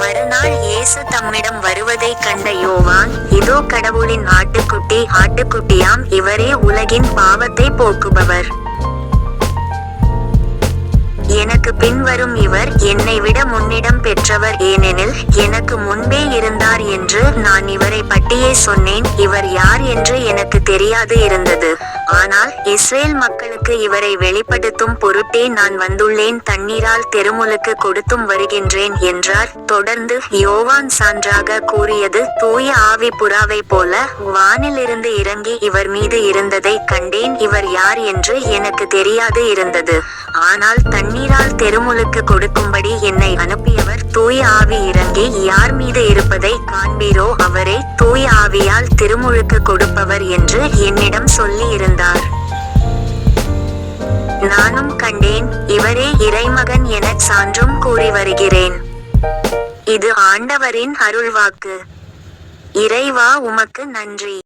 மறுநாள் இயேசு தம்மிடம் வருவதைக் கண்ட யோவான் இதோ கடவுளின் ஆட்டுக்குட்டி ஆட்டுக்குட்டியாம் இவரே உலகின் பாவத்தை போக்குபவர். எனக்கு பின்வரும் இவர் என்னை விட முன்னிடம் பெற்றவர் ஏனெனில் எனக்கு முன்பே இருந்தார் என்று நான் இவரை பட்டியே சொன்னேன் இவர் யார் என்று எனக்கு தெரியாது இருந்தது. இஸ்ரேல் மக்களுக்கு இவரை வெளிப்படுத்தும் பொருட்டே நான் வந்துள்ளேன் தண்ணீரால் தெருமுலுக்கு கொடுத்தும் வருகின்றேன் என்றார். தொடர்ந்து யோவான் சான்றாக கூறியது தூய ஆவி புறாவை போல வானிலிருந்து இறங்கி இவர் மீது இருந்ததை கண்டேன் இவர் யார் என்று எனக்கு தெரியாது இருந்தது. ஆனால் தண்ணீரால் தெருமுலுக்கு கொடுக்கும்படி என்னை அனுப்பியவர் தூய ஆவி இறங்கி யார் மீது இருப்பதை காண்பீரோ அவரே தூய ஆவியால் திருமுழுக்கு கொடுப்பவர் என்று என்னிடம் சொல்லி இருந்தார் கண்டேன் இவரே இறைமகன் எனச் சான்றும் கூறி வருகிறேன். இது ஆண்டவரின் அருள்வாக்கு. இறைவா உமக்கு நன்றி.